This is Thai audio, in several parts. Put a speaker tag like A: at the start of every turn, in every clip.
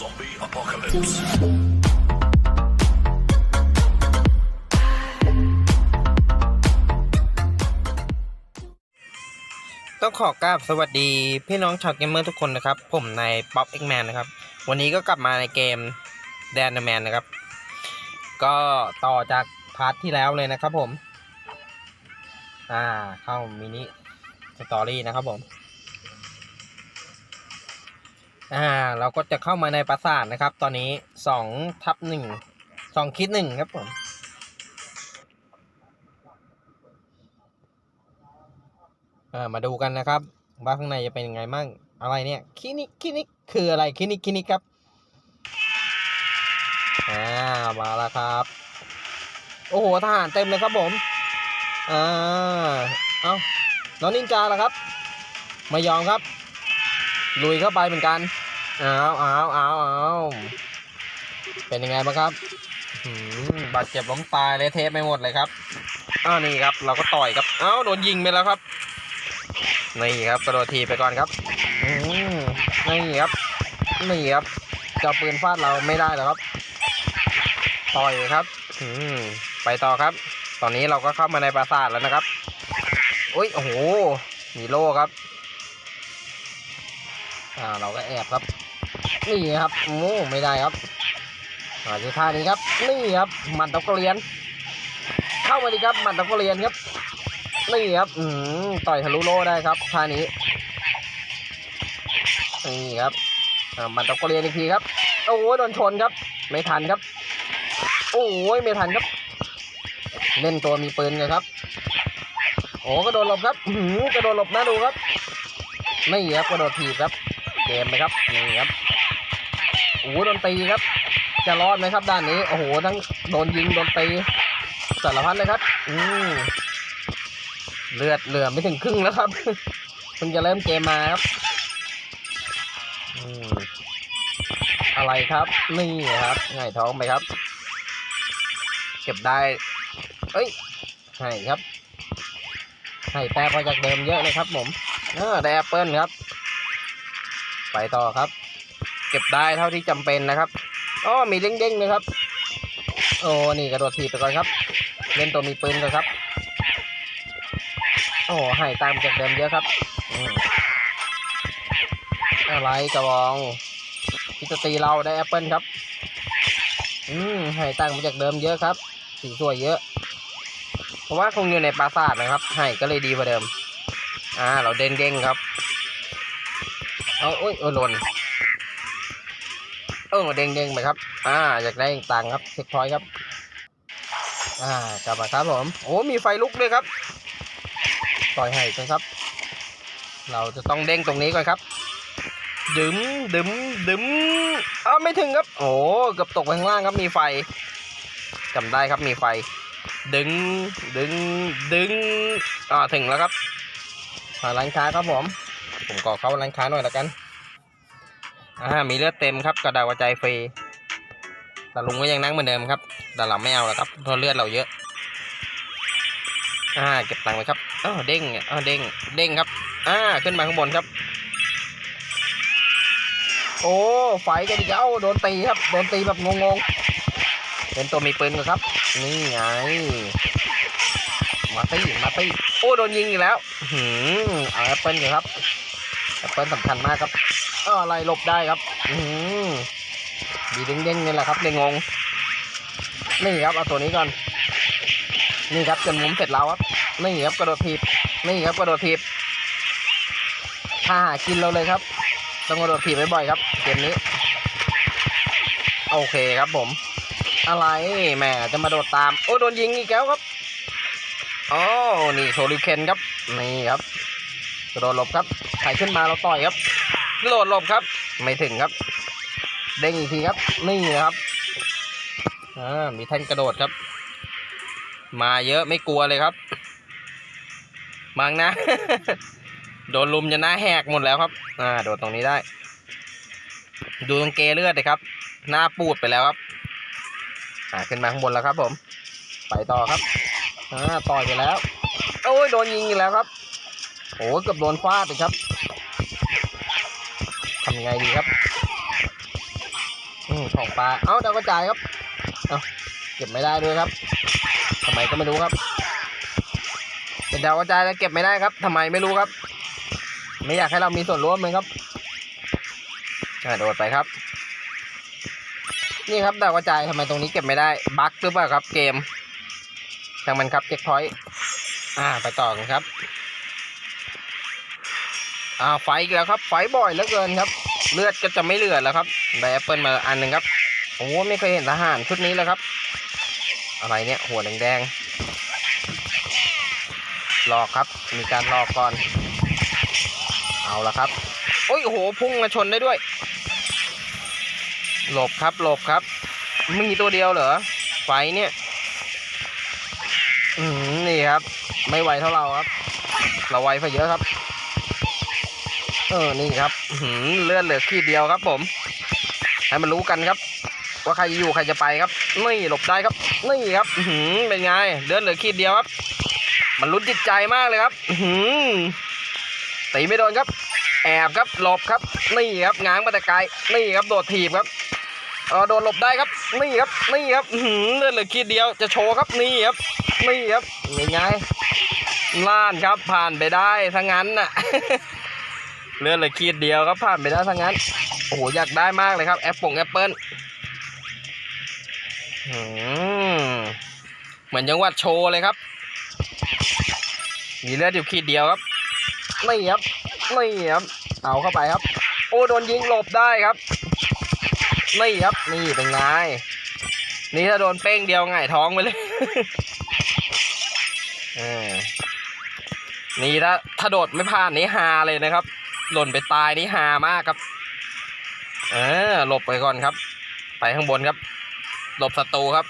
A: Zombie apocalypse.
B: ต้องขอกราบสวัสดีพี่น้องชาวเกมเมอร์ทุกคนนะครับ ผมนายป๊อปเอ็กแมนนะครับ วันนี้ก็กลับมาในเกมแดนแมนนะครับ ก็ต่อจากพาร์ทที่แล้วเลยนะครับผม อ่าเข้ามินิสตอรี่นะครับผม อ่าเราก็จะเข้ามาในปราสาทนะครับ ตอนนี้สองทับหนึ่งสองคิดหนึ่งครับผมเออมาดูกันนะครับ ว่าข้างในจะเป็นยังไงมั่งอะไรเนี่ยคลินิกคลินิกคืออะไรคลินิกคลินิกครับอ่ามาแล้วครับ โอ้โหทหารเต็มเลยครับผมอ่าเอาน้องนินจาแล้วครับ ไม่ยอมครับลุยเข้าไปเหมือนกัน อาเอาเอาเอาเป็นยังไงบ้างครับบาดเจ็บล้มตายเลยเทปไปหมดเลยครับอ้าวนี่ครับ เราก็ต่อยครับเอ้าโดนยิงไปแล้วครับนี่ครับกระโดดทีไปก่อนครับนี่ครับนี่ครับจ้าปืนฟาดเราไม่ได้แล้วครับ ต่อยครับอืมไปต่อครับ ตอนนี้เราก็เข้ามาในปราสาทแล้วนะครับอุ้ยโอ้โหมีโล่ครับอ่าเราก็แอบครับ นี่ครับโอ้ไม่ได้ครับอาที่ท่านี้ครับ นี่ครับมันตะกเรียน เข้ามาดีครับมันตะกเรียนครับ นี่ครับอืมต่อยทะลุโลได้ครับท่านี้นี่ครับมันตะกเรียนอีกทีครับโอ้ยโดนชนครับ ไม่ทันครับ โอ้ยไม่ทันครับ เล่นตัวมีปืนกันครับโอ้กระโดดหลบครับอื้อหือกระโดดหลบน่าดูครับนี่ครับกระโดดถีบครับ เกมไหมครับ นี่ครับ โอ้โหโดนตีครับ จะรอดไหมครับด้านนี้ โอ้โห ทั้งโดนยิง โดนตี สารพัดเลยครับ อืมเลือดเหลือไม่ถึงครึ่งแล้วครับ เพิ่งจะเริ่มเกมมาครับอืมอะไรครับ นี่ครับง่ายท้องไปครับ เก็บได้ เอ้ยให้ครับ ให้แต่พอจากเดิมเยอะเลยครับผมเออได้แอปเปิลครับ ไปต่อครับ เก็บได้เท่าที่จำเป็นนะครับอ๋อมีเด้งๆนะครับ โอ้นี่กระโดดทีบไปก่อนครับ เล่นตัวมีปืนก่อนครับ โอ้โหให้ตามจากเดิมเยอะครับอะไรกระบองที่จะตีเราได้แอปเปิลครับ อืมให้ตั้งมาจากเดิมเยอะครับ สีสวยเยอะ เพราะว่าคงอยู่ในปราสาทนะครับ ให้ก็เลยดีกว่าเดิม อ่า เราเด้งเด้งๆครับ เอาโอ้ยโอ้ยหล่น เออเด้งเด้งไปครับ อ่าอยากได้ตังครับเช็คพอยครับ อ่ากลับมาครับผม โอ้มีไฟลุกด้วยครับต่อยให้ก่อนครับ เราจะต้องเด้งตรงนี้ก่อนครับดึมดึมดึมอ้าไม่ถึงครับ โอ้เกือบตกไปข้างล่างครับมีไฟจำได้ครับมีไฟ ดึงดึงดึงอ่าถึงแล้วครับมาร้านค้าครับผม ผมขอเข้าร้านค้าหน่อยล้วกัน อ่ามีเลือดเต็มครับกระดาษหัวใจฟรีแต่ลุงก็ยังนั่งเหมือนเดิมครับ แต่เราไม่เอาแล้วครับเพราะเลือดเราเยอะ อ่า เก็บตังค์ไว้ครับอ้าวเด้งอ้าวเด้ง เด้งครับ อ่า ขึ้นมาข้างบนครับ โอ้ไฟกันอีกแล้วโดนตีครับ โดนตีแบบงงๆ เป็นตัวมีปืนครับ นี่ไง มาตีมาตีโอ้ โดนยิงอีกแล้วอื้อหืมเอาแอปเปิลก่อนครับแอปเปิลสำคัญมากครับ ออะไรหลบได้ครับ อือหือดีเด้งๆนี่แหละครับเลยงง นี่ครับเอาตัวนี้ก่อน นี่ครับจนมุมเสร็จแล้วครับ นี่ครับกระโดดถีบนี่ครับกระโดดถีบถ้าหากินเราเลยครับ ต้องกระโดดถีบบ่อยๆครับ เกมนี้ โอเคครับผม อะไรแหมจะมาโดดตาม โอ้โดนยิงอีกแล้วครับอ๋อนี่โชลิเคนครับ นี่ครับกระโดดหลบครับใครขึ้นมาเราต่อยครับ กระโดหลบครับ ไม่ถึงครับ เด้งอีกทีครับ นี่นะครับอ่ามีแท่นกระโดดครับ มาเยอะไม่กลัวเลยครับ มังนะ โดนลุมจะหน้าแหกหมดแล้วครับ อ่า โดดตรงนี้ได้ ดูตรงเกเลือดเลยครับ หน้าปูดไปแล้วครับ อ่าขึ้นมาข้างบนแล้วครับ ผม ไปต่อครับอ่าต่อยไปแล้ว โอ้ยโดนยิงอีกแล้วครับโอ้ยเกือบโดนฟาดเลยครับ ยังไงดีครับ อืมของปลา เอ้าดาวกระจายครับ เอ้าเก็บไม่ได้ด้วยครับทำไมก็ไม่รู้ครับ เป็นดาวกระจายแล้วเก็บไม่ได้ครับทำไมไม่รู้ครับ ไม่อยากให้เรามีส่วนร่วมเลยครับอ่าโดดไปครับ นี่ครับดาวกระจายทำไมตรงนี้เก็บไม่ได้บั๊กหรือเปล่าครับ เกมช่างมันครับเช็คพอยต์อ่าไปต่อกันครับ อ่าไฟอีกแล้วครับ ไฟบ่อยเหลือเกินครับ เลือดก็จะไม่เหลือแล้วครับได้แอปเปิลมาอันหนึ่งครับโอ้ไม่เคยเห็นทหารชุดนี้เลยครับ อะไรเนี่ยหัวแดงๆหลอกครับ มีการหลอกก่อน เอาละครับโอ้ยโอ้โหพุ่งมาชนได้ด้วย หลบครับหลบครับมีตัวเดียวเหรอไฟเนี่ยอืมนี่ครับ ไม่ไวเท่าเราครับ เราไวไปเยอะครับ เออนี่ครับเลื่อนเหลือขีดเดียวครับ ผม ให้มันรู้กันครับ ว่าใครอยู่ใครจะไปครับนี่หลบได้ครับนี่ครับหืเป็นไงเลื่อนเหลือขีดเดียวครับ มันลุ้นจิตใจมากเลยครับหืตีไม่โดนครับ แอบครับหลบครับนี่ครับง้างมาแต่ไกลนี่ครับโดดถีบครับเออโดนหลบได้ครับนี่ครับนี่ครับหือเลื่อนเหลือขีดเดียวจะโชว์ครับนี่ครับนี่ครับเป็นไงล้านครับผ่านไปได้ทั้งนั้นน่ะ เลื่อนเลยขีดเดียวครับผ่านไปได้ทั้งนั้น โอ้โห อยากได้มากเลยครับ แอปปงแอปเปิลเหมือนจังหวัดโชว์เลยครับ มีเลือดอยู่ขีดเดียวครับนี่ครับนี่ครับเอาเข้าไปครับ โอ้โดนยิงหลบได้ครับนี่ครับนี่เป็นไงนี่ถ้าโดนเป้งเดียวไงายท้องไปเลยนี่ถ้าถ้าโดดไม่ผ่านนี่ฮาเลยนะครับ หล่นไปตายนี่ฮามากครับเออหลบไปก่อนครับ ไปข้างบนครับ หลบศัตรูครับ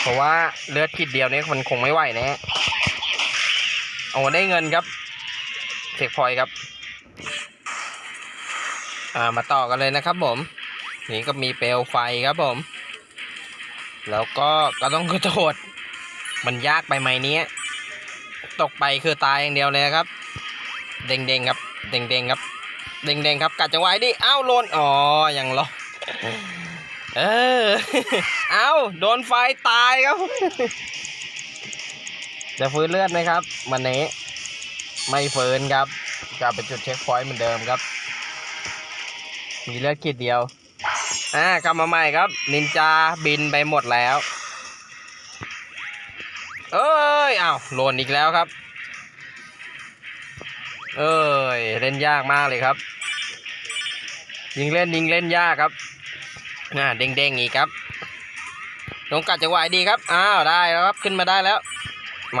B: เพราะว่าเลือดขีดเดียวนี้มันคงไม่ไหวแน่โอ้ได้เงินครับเช็คพอยครับ อ่ามาต่อกันเลยนะครับผม นี่ก็มีเปลวไฟครับผม แล้วก็ก็ต้องกระโดดมันยากไปไหมเนี้ย ตกไปคือตายอย่างเดียวเลยครับ เด้งเด้งครับ เด้งเด้งครับ เด้งเด้งครับกัดจังหวะดิอ้าวโลนอ๋อยังรอเออเอ้าโดนไฟตายครับ จะฟื้นเลือดไหมครับวันนี้ไม่ฟื้นครับกลับไปจุดเช็คพอยต์เหมือนเดิมครับ มีเลือดขีดเดียวอ่ากลับมาใหม่ครับ นินจาบินไปหมดแล้ว เอ้ยอ้าวโลนอีกแล้วครับ เอ้ยเล่นยากมากเลยครับ ยิงเล่นยิงเล่นยากครับน่าเด้งเด้งๆอีกครับลงกัดจังหวะดีครับอ้าวได้แล้วครับขึ้นมาได้แล้วหม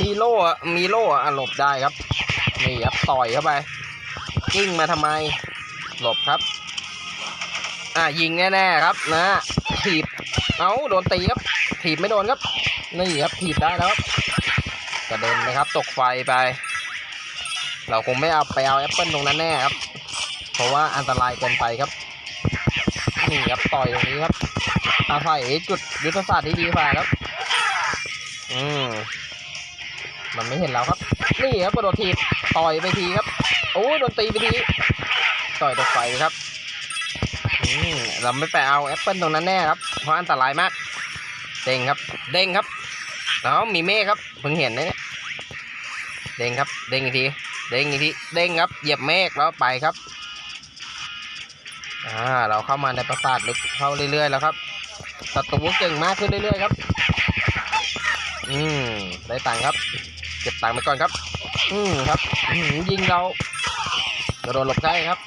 B: มีโล่มีโล่อะอะหลบได้ครับนี่ครับต่อยเข้าไปกิ้งมาทำไม หลบครับ อ่ายิงแน่ๆครับนะถีบเอาโดนตีครับถีบไม่โดนครับนี่ครับถีบได้แล้วครับกระเด็นนะครับตกไฟไป เราคงไม่เอาไปเอาแอปเปิลตรงนั้นแน่ครับ เพราะว่าอันตรายเกินไปครับ นี่ครับต่อยตรงนี้ครับ อาศัยจุดยุทธศาสตร์ที่ดีกว่าครับ อืม มันไม่เห็นเราครับ นี่ครับกระโดดทีบต่อยไปทีครับ โอ้โดนตีไปที ต่อยตกไฟครับ อืม เราไม่ไปเอาแอปเปิลตรงนั้นแน่ครับ เพราะอันตรายมาก เด้งครับ เด้งครับ แล้วมีเมฆครับ เพิ่งเห็นนะเนี่ย เด้งครับ เด้งอีกที เด้งอีกที เด้งครับ เหยียบเมฆแล้วไปครับ อ่า เราเข้ามาในปราสาทลึกเข้าเรื่อยๆแล้วครับศัตรูเก่งมากขึ้นเรื่อยๆครับ อืม ได้ตังครับ เก็บตังไปก่อนครับ อืมครับอืมยิงเรากระโดดหลบได้ครับ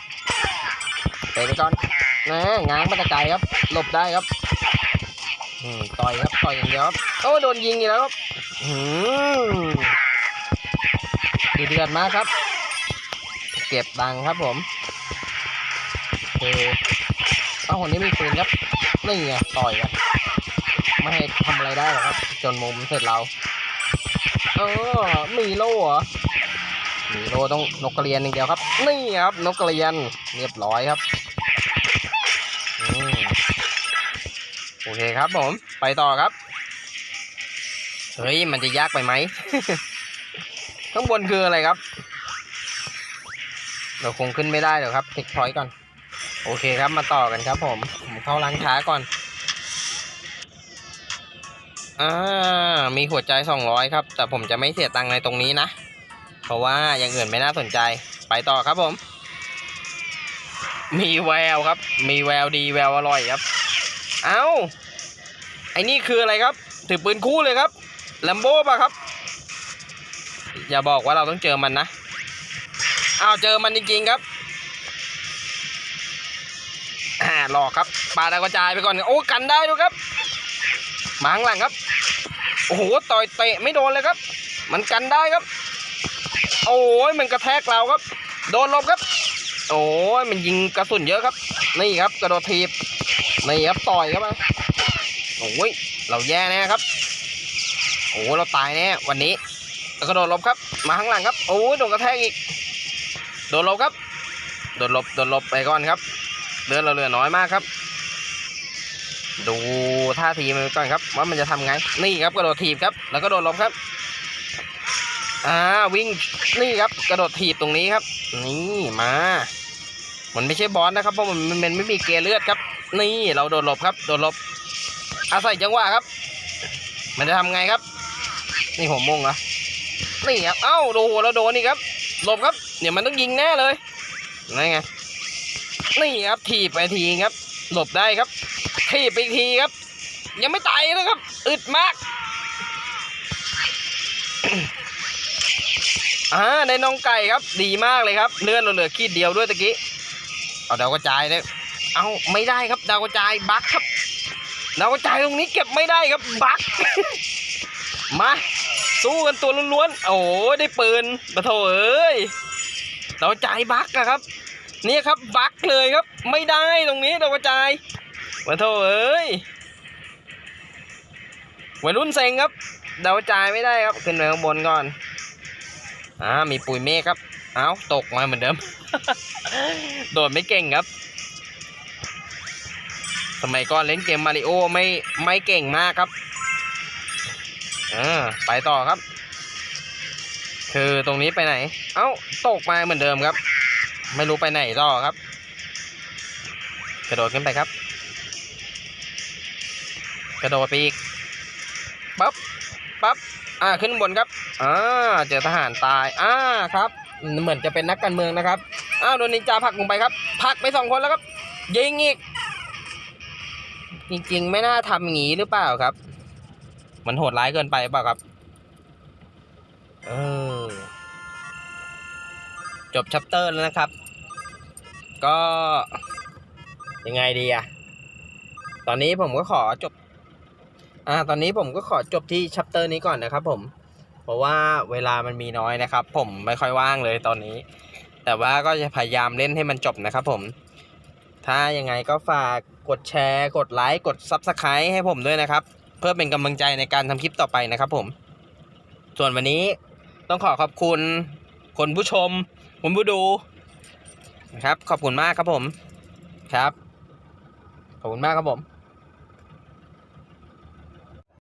B: เตะไปก่อนนะง้างมาแตะไกลครับ หลบได้ครับอืมต่อยครับ ต่อยอย่างเดียวครับโอ้โดนยิงอีกแล้วครับอืม ดูเดือดมากครับ เก็บตังครับผมโอเคเอ้าคนนี้มีปืนครับนี่ไงต่อยกันไม่ให้ทำอะไรได้หรอกครับ จนมุมเสร็จเรา เออมีโล่เหรอมีโล่ต้องนกกระเรียนอย่างเดียวครับ นี่ครับ นกกระเรียนเรียบร้อยครับอโอเคครับผม ไปต่อครับ เฮ้ย มันจะยากไปไหม ข้างบนคืออะไรครับ เราคงขึ้นไม่ได้หรอกครับเทคพอยก่อน โอเคครับมาต่อกันครับผม ผมเข้าร้านค้าก่อนอ่ามีหัวใจสองร้อยครับ แต่ผมจะไม่เสียตังค์ในตรงนี้นะ เพราะว่าอย่างอื่นไม่น่าสนใจ ไปต่อครับผม มีแววครับ มีแววดีแววอร่อยครับ เอา้าไอ้นี่คืออะไรครับ ถือปืนคู่เลยครับ แลมโบ้ป่ะครับ อย่าบอกว่าเราต้องเจอมันนะอ้าวเจอมันจริงๆครับหลอกครับปาดากระจายไปก่อนโอ้กันได้ด้วยครับมาข้างหลังครับโอ้โหต่อยเตะไม่โดนเลยครับ มันกันได้ครับ โอ้ยมันกระแทกเราครับ โดนลบครับ โอ้ยมันยิงกระสุนเยอะครับ นี่ครับกระโดดทีบนี่ครับต่อยเข้ามาโอ้ยเราแย่แน่ครับ โอ้เราตายแน่วันนี้ แล้วก็โดนลบครับ มาข้างหลังครับ โอ้ยโดนกระแทกอีก โดนลบครับ โดนลบ โดนลบไปก่อนครับ เลือดเราเหลือน้อยมากครับ ดูท่าทีมันก่อนครับ ว่ามันจะทำไง นี่ครับกระโดดถีบครับ แล้วก็โดดลบครับ อ่าวิ่ง นี่ครับ กระโดดถีบตรงนี้ครับ นี่มา มันไม่ใช่บอสนะครับ เพราะมันมันไม่มีเกลือเลือดครับ นี่เราโดดหลบครับ โดดหลบอาศัยจังหวะครับ มันจะทำไงครับ นี่ผมมงเหรอ นี่ครับเอ้าโดนแล้วโดนนี่ครับหลบครับเดี๋ยวมันต้องยิงแน่เลยนั่นไงนี่ครับถีบไปทีครับ หลบได้ครับถีบไปทีครับ ยังไม่ตายนะครับ อึดมากอ่าในน้องไก่ครับ ดีมากเลยครับเลื่อนเราเหลือขีดเดียวด้วยตะกี้เอาดาวกระจายเลยเอาไม่ได้ครับดาวกระจายบั๊กครับดาวกระจายตรงนี้เก็บไม่ได้ครับบั๊กมา สู้กันตัวล้วนๆ โอ้ยได้ปืนมาโถเอ้ยดาวกระจายบักอะครับ เนี่ยครับบักเลยครับ ไม่ได้ตรงนี้ดาวกระจายมาโถเอ้ยวัยรุ่นเซ็งครับดาวกระจายไม่ได้ครับ ขึ้นไปข้างบนก่อน อ่า มีปุ๋ยเมฆครับ เอาตกมาเหมือนเดิม โดดไม่เก่งครับ สมัยก่อนเล่นเกมมาริโอไม่ไม่เก่งมากครับ อ่าไปต่อครับ คือตรงนี้ไปไหน เอ้าตกมาเหมือนเดิมครับ ไม่รู้ไปไหนต่อครับ กระโดดขึ้นไปครับ กระโดดไปอีกปั๊บปั๊บอ่าขึ้นบนครับอ่าเจอทหารตายอ่าครับ เหมือนจะเป็นนักการเมืองนะครับอ้าวโดนนินจาผักลงไปครับผักไปสองคนแล้วครับ ยิงอีกจริงๆ ไม่น่าทำอย่างนี้หรือเปล่าครับ มันโหดร้ายเกินไปเปล่าครับ เออ จบชัปเตอร์แล้วนะครับ ก็ ยังไงดีอะตอนนี้ผมก็ขอจบ อ่า ตอนนี้ผมก็ขอจบที่ชัปเตอร์นี้ก่อนนะครับ ผม เพราะว่าเวลามันมีน้อยนะครับ ผมไม่ค่อยว่างเลยตอนนี้ แต่ว่าก็จะพยายามเล่นให้มันจบนะครับ ผม ถ้ายังไงก็ฝากกดแชร์ กดไลค์ กด Subscribe ให้ผมด้วยนะครับ เพื่อเป็นกำลังใจในการทำคลิปต่อไปนะครับผม ส่วนวันนี้ต้องขอขอบคุณคนผู้ชมคนผู้ดูนะครับ ขอบคุณมากครับผมครับ ขอบคุณมากครับผม